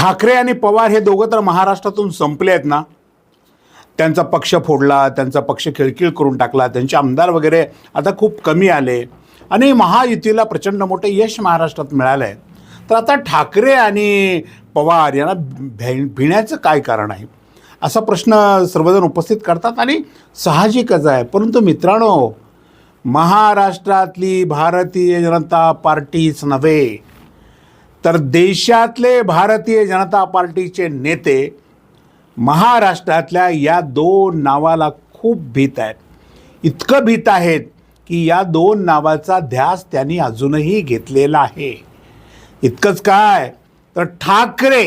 ठाकरे आणि पवार हे दोघं तर महाराष्ट्रातून संपले आहेत ना. त्यांचा पक्ष फोडला त्यांचा पक्ष खिळखिळ करून टाकला त्यांचे आमदार वगैरे आता खूप कमी आले. आणि महायुतीला प्रचंड मोठं यश महाराष्ट्रात मिळालं आहे तर आता ठाकरे आणि पवार यांना भे भिण्याचं काय कारण आहे? असा प्रश्न सर्वजण उपस्थित करतात आणि साहजिकच आहे. परंतु मित्रांनो महाराष्ट्रातली भारतीय जनता पार्टीच नव्हे. तर देशातले भारतीय जनता पार्टीचे नेते महाराष्ट्रातल्या या दोन नावाला खूप भीत आहेत. इतकं भीत आहेत की या दोन नावाचा ध्यास त्यांनी अजूनही घेतलेला आहे. इतकंच काय? तर ठाकरे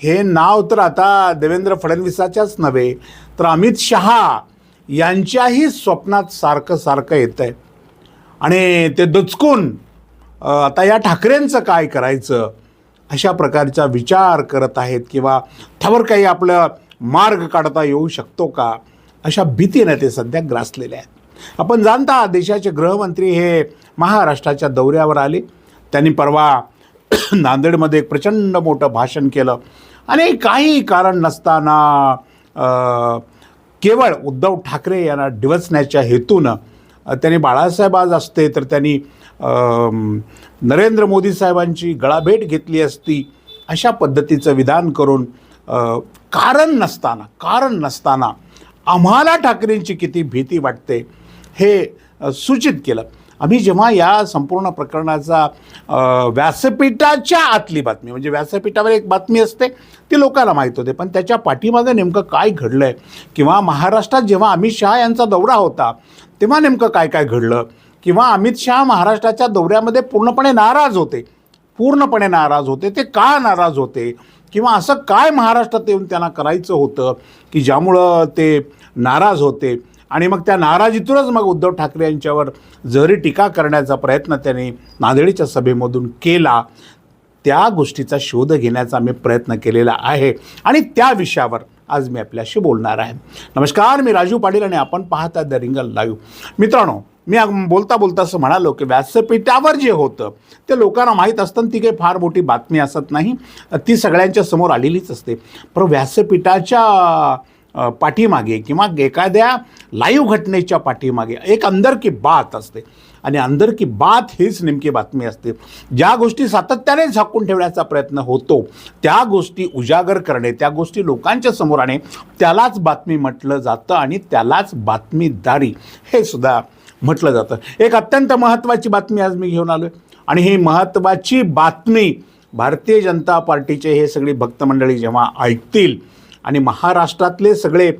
हे नाव तर आता देवेंद्र फडणवीसाच्याच नव्हे तर अमित शहा यांच्याही स्वप्नात सारखं सारखं येतं आहे आणि ते दचकून आता या ठाकरेंचं काय करायचं? अशा प्रकारचा विचार करत आहेत किंवा त्यावर काही आपलं मार्ग काढता येऊ शकतो का? अशा भीतीने ते सध्या ग्रासलेले आहेत. आपण जाणता देशाचे गृहमंत्री हे महाराष्ट्राच्या दौऱ्यावर आले. त्यांनी परवा नांदेडमध्ये एक प्रचंड मोठं भाषण केलं. आणि काही कारण नसताना केवळ उद्धव ठाकरे यांना डिवचण्याच्या हेतूनं त्यांनी बाळासाहेब आज असते तर त्यांनी नरेंद्र मोदी साहेबांची गळाभेट घेतली असती अशा पद्धतीचं विधान करून कारण नसताना कारण नसताना आम्हाला ठाकरेंची किती भीती वाटते हे सूचित केलं. आम्ही जेव्हा या संपूर्ण प्रकरणाचा व्यासपीठाच्या आतली बातमी म्हणजे व्यासपीठावर एक बातमी असते ती लोकांना माहीत होते. पण त्याच्या पाठीमागं नेमकं काय घडलं आहे किंवा महाराष्ट्रात जेव्हा अमित शहा यांचा दौरा होता तेव्हा नेमकं काय काय घडलं? किंवा अमित शहा महाराष्ट्राच्या दौऱ्यामध्ये पूर्णपणे नाराज होते. पूर्णपणे नाराज होते. ते का नाराज होते? किंवा असं काय महाराष्ट्रात येऊन त्यांना करायचं होतं की ज्यामुळं ते नाराज होते? आणि मग त्या नाराजीतूनच मग उद्धव ठाकरे यांच्यावर जरी टीका करण्याचा प्रयत्न त्यांनी नांदेडच्या सभेमधून केला त्या गोष्टीचा शोध घेण्याचा मी प्रयत्न केलेला आहे. आणि त्या विषयावर आज मी आपल्याशी बोलणार आहे. नमस्कार मी राजू पाटील आणि आपण पाहता द रिंगल लाईव्ह. मित्रांनो मी बोलता बोलता असं म्हणालो की व्यासपीठावर जे होतं ते लोकांना माहीत असतं आणि ती काही फार मोठी बातमी असत नाही. ती सगळ्यांच्या समोर आलेलीच असते. पण व्यासपीठाच्या पाठीमागे किंवा एखाद्या लाईव्ह घटनेच्या पाठीमागे. एक अंदर की बात असते. आणि अंदर की बात हीच नेमकी बातमी असते. ज्या गोष्टी सातत्याने झाकून ठेवण्याचा प्रयत्न होतो त्या गोष्टी उजागर करणे त्या गोष्टी लोकांच्या समोर आणणे त्यालाच बातमी म्हटलं जातं आणि त्यालाच बातमीदारी हे सुद्धा म्हटलं जातं. एक अत्यंत महत्त्वाची बातमी आज मी घेऊन आलो आहे आणि ही महत्त्वाची बातमी भारतीय जनता पार्टीचे हे सगळी भक्तमंडळी जेव्हा ऐकतील आणि महाराष्ट्रातले सगळे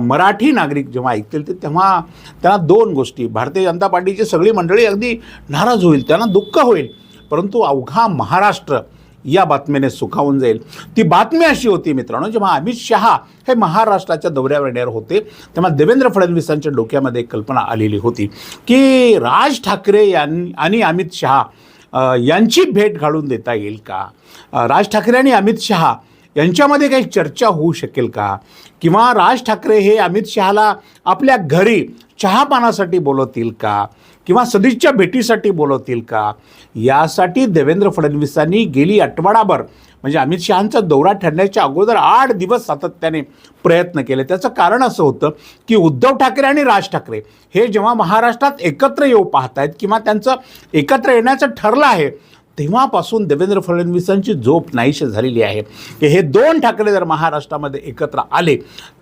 मराठी नागरिक जेव्हा ऐकतील ते तेव्हा त्यांना दोन गोष्टी भारतीय जनता पार्टीची सगळी मंडळी अगदी नाराज होईल त्यांना दुःख होईल. परंतु अवघा महाराष्ट्र या बातमीने सुखावून जाईल. ती बातमी अशी होती मित्रांनो जेव्हा अमित शहा हे महाराष्ट्राच्या दौऱ्यावर येणार होते तेव्हा देवेंद्र फडणवीसांच्या डोक्यामध्ये एक कल्पना आलेली होती की राज ठाकरे यां आणि अमित शहा यांची भेट घालून देता येईल का? राज ठाकरे आणि अमित शहा यांच्यामध्ये काही चर्चा होऊ शकेल का? किंवा राज ठाकरे हे अमित शहाला आपल्या घरी चहापानासाठी बोलवतील का? किंवा सदिच्छा भेटीसाठी बोलवतील का? यासाठी देवेंद्र फडणवीसांनी गेली आठवडाभर म्हणजे अमित शहांचा दौरा ठरण्याच्या अगोदर आठ दिवस सातत्याने प्रयत्न केले. त्याचं कारण असं होतं की उद्धव ठाकरे आणि राज ठाकरे हे जेव्हा महाराष्ट्रात एकत्र येऊ पाहत आहेत किंवा त्यांचं एकत्र येण्याचं ठरलं आहे तेव्हापासून देवेंद्र फडणवीसांची झोप नाहीशी झालेली आहे. की हे दोन ठाकरे जर महाराष्ट्रामध्ये एकत्र आले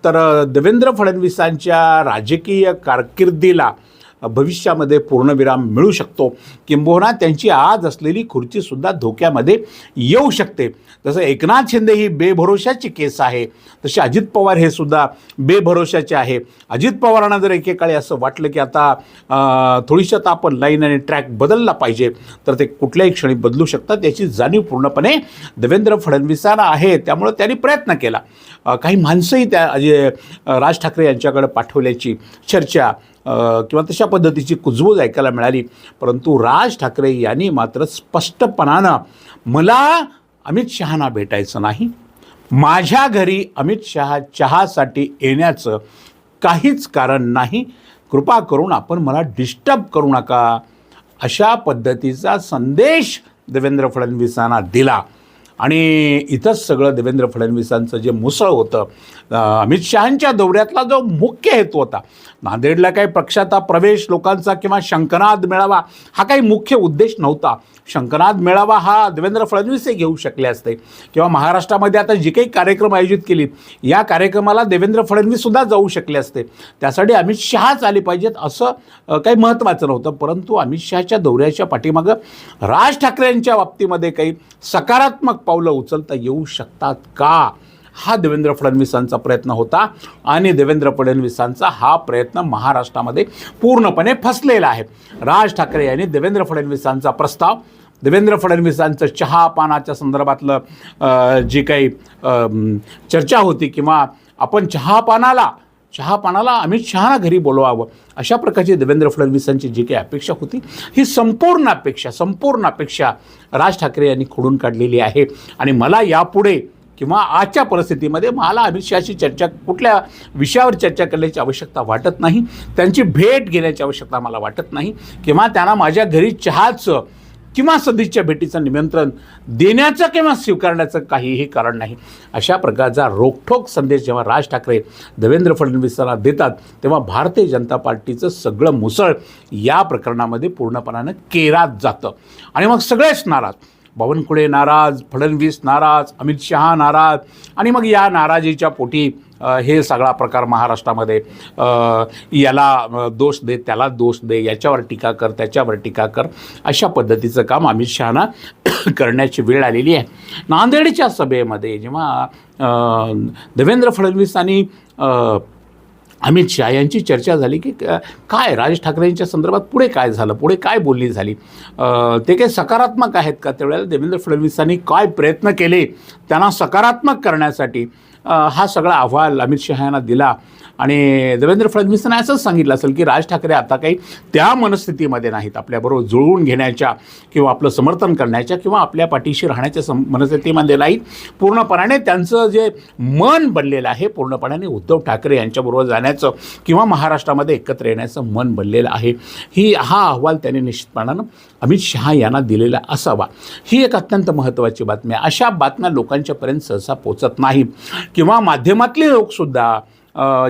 तर देवेंद्र फडणवीसांच्या राजकीय कारकिर्दीला भविष्यामध्ये पूर्णविराम मिळू शकतो. किंबहुना त्यांची आज असलेली खुर्चीसुद्धा धोक्यामध्ये येऊ शकते. जसं एकनाथ शिंदे ही बेभरोशाची केस आहे. तसे अजित पवार हे सुद्धा बेभरोशाचे आहे. अजित पवारांना जर एकेकाळी असं वाटलं की आता अ, थोडीशी आता आपण लाईन आणि ट्रॅक बदलला पाहिजे तर ते कुठल्याही क्षणी बदलू शकतात. याची जाणीव पूर्णपणे देवेंद्र फडणवीसांना आहे. त्यामुळं त्यांनी प्रयत्न केला. काही माणसंही त्या राज ठाकरे यांच्याकडे पाठवल्याची चर्चा किंवा तशा पद्धतीची कुजबूज ऐकायला मिळाली. परंतु राज ठाकरे यांनी मात्र स्पष्टपणानं मला अमित शहाना भेटायचं नाही. माझ्या घरी अमित शहा चहासाठी येण्याचं काहीच कारण नाही. कृपा करून आपण मला डिस्टर्ब करू नका. अशा पद्धतीचा संदेश देवेंद्र फडणवीसांना दिला. आणि इथंच सगळं देवेंद्र फडणवीसांचं जे मुसळ होतं अमित शहांच्या दौऱ्यातला जो मुख्य हेतू होता नांदेडला काही पक्षाचा प्रवेश लोकांचा किंवा शंकनाद मेळावा हा काही मुख्य उद्देश नव्हता. शंकनाद मेळावा हा देवेंद्र फडणवीसही घेऊ शकले असते. किंवा महाराष्ट्रामध्ये आता जे काही कार्यक्रम आयोजित केले या कार्यक्रमाला देवेंद्र फडणवीससुद्धा जाऊ शकले असते. त्यासाठी अमित शहाच आले पाहिजेत असं काही महत्त्वाचं नव्हतं. परंतु अमित शहाच्या दौऱ्याच्या पाठीमागं राज ठाकरेंच्या बाबतीमध्ये काही सकारात्मक पावलं उचलता येऊ शकतात का? हा देवेंद्र फडणवीसांचा प्रयत्न होता आणि देवेंद्र फडणवीसांचा हा प्रयत्न महाराष्ट्रामध्ये पूर्णपणे फसलेला आहे. राज ठाकरे यांनी देवेंद्र फडणवीसांचा प्रस्ताव देवेंद्र फडणवीसांचं चहा पानाच्या संदर्भातलं जी काही चर्चा होती किंवा आपण चहा पानाला चहापानाला अमित शहाना घरी बोलवावं. अशा प्रकारची देवेंद्र फडणवीसांची जी काही अपेक्षा होती ही संपूर्ण अपेक्षा संपूर्ण अपेक्षा राज ठाकरे यांनी खोडून काढलेली आहे. आणि मला यापुढे किंवा आजच्या परिस्थितीमध्ये मला अमित शहाशी चर्चा कुठल्या विषयावर चर्चा करण्याची आवश्यकता वाटत नाही त्यांची भेट घेण्याची आवश्यकता मला वाटत नाही किंवा त्यांना माझ्या घरी चहाचं किंवा सदिच्छा भेटीचं निमंत्रण देण्याचं किंवा स्वीकारण्याचं काहीही कारण नाही. अशा प्रकारचा रोखठोक संदेश जेव्हा राज ठाकरे देवेंद्र फडणवीसांना देतात तेव्हा भारतीय जनता पार्टीचं सगळं मुसळ या प्रकरणामध्ये पूर्णपणानं केरात जातं. आणि मग सगळेच नाराज. बावनकुळे नाराज फडणवीस नाराज अमित शहा नाराज. आणि मग या नाराजीच्या पोटी हे सगळा प्रकार महाराष्ट्रामध्ये याला दोष दे त्याला दोष दे याच्यावर टीका कर त्याच्यावर टीका कर अशा पद्धतीचं काम अमित शहाना करण्याची वेळ आलेली आहे. नांदेडच्या सभेमध्ये जेव्हा देवेंद्र फडणवीस आणि अमित शहा यांची चर्चा झाली की काय राज ठाकरेंच्या संदर्भात पुढे काय झालं पुढे काय बोलणी झाली? ते काही सकारात्मक आहेत का? त्यावेळेला देवेंद्र फडणवीसांनी काय प्रयत्न केले? त्यांना सकारात्मक करण्यासाठी हा सगळा अहवाल अमित शहा यांना दिला. आणि देवेंद्र फडणवीसांना असंच सांगितलं असेल की राज ठाकरे आता काही त्या मनस्थितीमध्ये नाहीत. आपल्याबरोबर जुळवून घेण्याच्या किंवा आपलं समर्थन करण्याच्या किंवा आपल्या पाठीशी राहण्याच्या सम मनस्थितीमध्ये नाहीत. पूर्णपणाने त्यांचं जे मन बनलेलं आहे पूर्णपणाने उद्धव ठाकरे यांच्याबरोबर जाण्याचं किंवा महाराष्ट्रामध्ये एकत्र येण्याचं मन बनलेलं आहे ही हा अहवाल त्यांनी निश्चितपणानं अमित शहा यांना दिलेला असावा. ही एक अत्यंत महत्त्वाची बातमी आहे. अशा बातम्या लोकांच्यापर्यंत सहसा पोचत नाही किंवा माध्यमातले लोकसुद्धा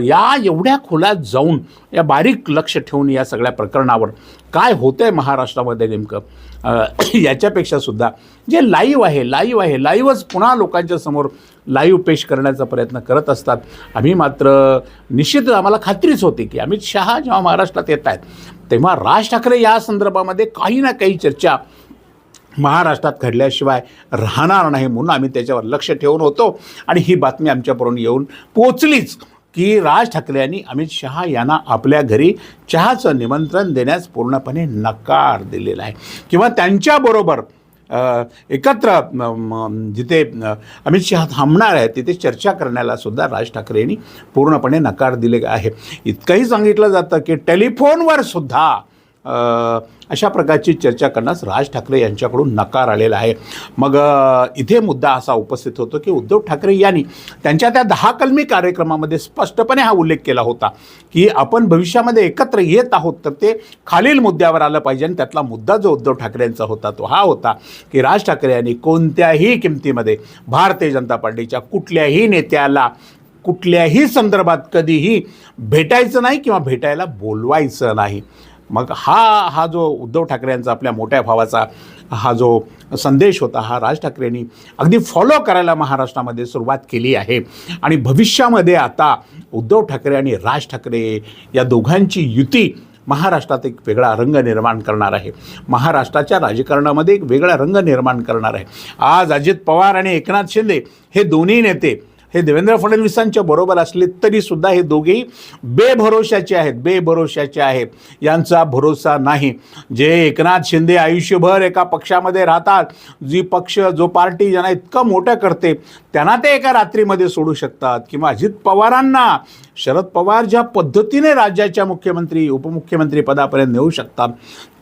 या एवढ्या खोल्यात जाऊन या बारीक लक्ष ठेवून या सगळ्या प्रकरणावर काय होतं आहे महाराष्ट्रामध्ये नेमकं? याच्यापेक्षा सुद्धा जे लाईव्ह आहे लाईव्ह आहे लाईव्हच पुन्हा लोकांच्या समोर लाईव्ह पेश करण्याचा प्रयत्न करत असतात. आम्ही मात्र निश्चितच आम्हाला खात्रीच होती की अमित शहा जेव्हा महाराष्ट्रात येत आहेत तेव्हा राज ठाकरे या संदर्भामध्ये काही ना काही चर्चा महाराष्ट्रात घडल्याशिवाय राहणार नाही म्हणून आम्ही त्याच्यावर लक्ष ठेवून होतो. आणि ही बातमी आमच्यापर्यंत येऊन पोचलीच की राज ठाकरे यांनी अमित शहा यांना आपल्या घरी चहाचं निमंत्रण देण्यास पूर्णपणे नकार दिलेला आहे. किंवा त्यांच्याबरोबर एकत्र जिथे अमित शहा थांबणार आहे तिथे चर्चा करण्याला सुद्धा राज ठाकरे यांनी पूर्णपणे नकार दिले आहे. इतकंही सांगितलं जातं की टेलिफोनवर सुद्धा अशा प्रकारची चर्चा करण्यास राज ठाकरे यांच्याकडून नकार आलेला आहे. मग इथे मुद्दा असा उपस्थित होतो की उद्धव ठाकरे यांनी त्यांच्या त्या दहा कलमी कार्यक्रमामध्ये स्पष्टपणे हा उल्लेख केला होता की आपण भविष्यामध्ये एकत्र येत आहोत तर ते खालील मुद्द्यावर आलं पाहिजे आणि त्यातला मुद्दा जो उद्धव ठाकरे यांचा होता तो हा होता की राज ठाकरे यांनी कोणत्याही किमतीमध्ये भारतीय जनता पार्टीच्या कुठल्याही नेत्याला कुठल्याही संदर्भात कधीही भेटायचं नाही किंवा भेटायला बोलवायचं नाही. मग हा हा जो उद्धव ठाकरे यांचा आपल्या मोठ्या भावाचा हा जो संदेश होता हा राज ठाकरेंनी अगदी फॉलो करायला महाराष्ट्रामध्ये सुरुवात केली आहे. आणि भविष्यामध्ये आता उद्धव ठाकरे आणि राज ठाकरे या दोघांची युती महाराष्ट्रात एक वेगळा रंग निर्माण करणार आहे. महाराष्ट्राच्या राजकारणामध्ये एक वेगळा रंग निर्माण करणार आहे. आज अजित पवार आणि एकनाथ शिंदे हे दोन्ही नेते हे देवेंद्र फडणवीसांच्या बरोबर असले तरी सुद्धा हे दोघेही बेभरोशाचे आहेत बेभरोशाचे आहेत. यांचा भरोसा नाही. जे एकनाथ शिंदे आयुष्यभर एका पक्षामध्ये राहतात जी पक्ष जो पार्टी ज्यांना इतकं मोठं करते त्यांना ते एका रात्रीमध्ये सोडू शकतात. किंवा अजित पवारांना शरद पवार ज्या पद्धतीने राज्याच्या मुख्यमंत्री उपमुख्यमंत्री पदापर्यंत नेऊ शकतात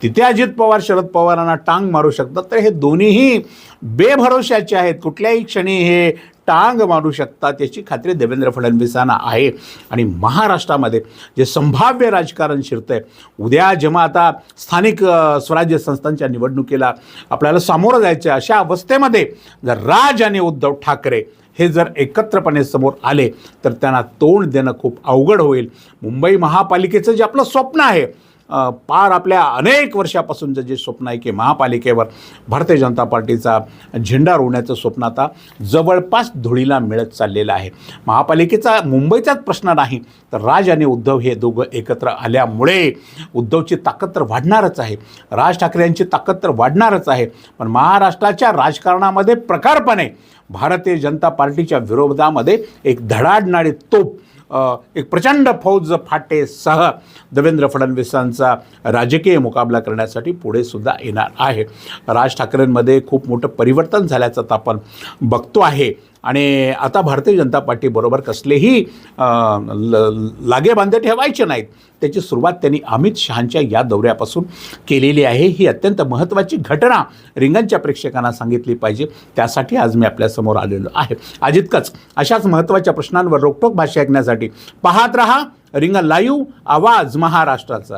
तिथे अजित पवार शरद पवारांना टांग मारू शकतात. तर हे दोन्हीही बेभरोशाचे आहेत. कुठल्याही क्षणी हे टांग मारू शकतात याची खात्री देवेंद्र फडणवीसांना आहे. आणि महाराष्ट्रामध्ये जे संभाव्य राजकारण शिरतंय उद्या जेव्हा आता स्थानिक स्वराज्य संस्थांच्या निवडणुकीला आपल्याला सामोरं जायचं आहे अशा अवस्थेमध्ये जर राज आणि उद्धव ठाकरे हे जर एकत्रपणे समोर आले तर त्यांना तोंड देणं खूप अवघड होईल. मुंबई महापालिकेचं जे आपलं स्वप्न आहे पार आपल्या अनेक वर्षापासूनचं जे स्वप्न आहे की महापालिकेवर भारतीय जनता पार्टीचा झेंडा रोवण्याचं स्वप्न आता जवळपास धुळीला मिळत चाललेलं आहे. महापालिकेचा मुंबईचाच प्रश्न नाही तर राज आणि उद्धव हे दोघं एकत्र आल्यामुळे उद्धवची ताकद तर वाढणारच आहे. राज ठाकरे यांची ताकद तर वाढणारच आहे पण महाराष्ट्राच्या राजकारणामध्ये प्रकारपणे भारतीय जनता पार्टीच्या विरोधामध्ये एक धडाडणारी तोप एक प्रचंड फौज फाटेसह देवेंद्र फडणवीसांचा राजकीय मुकाबला करण्यासाठी पुढे सुद्धा येणार आहे. राज ठाकरेंमध्ये खूप मोठं परिवर्तन झाल्याचं आपण बघतो आहे. आणि आता भारतीय जनता पार्टीबरोबर कसलेही अ, ल- लागेबांधे ठेवायचे नाहीत. त्याची सुरुवात त्यांनी अमित शहांच्या या दौऱ्यापासून केलेली आहे. ही अत्यंत महत्त्वाची घटना रिंगणच्या प्रेक्षकांना सांगितली पाहिजे. त्यासाठी आज मी आपल्यासमोर आलेलो आहे. आज इतकंच अशाच महत्त्वाच्या प्रश्नांवर रोखोक भाषा ऐकण्यासाठी पाहत रहा. रिंगण लाईव्ह आवाज महाराष्ट्राचा.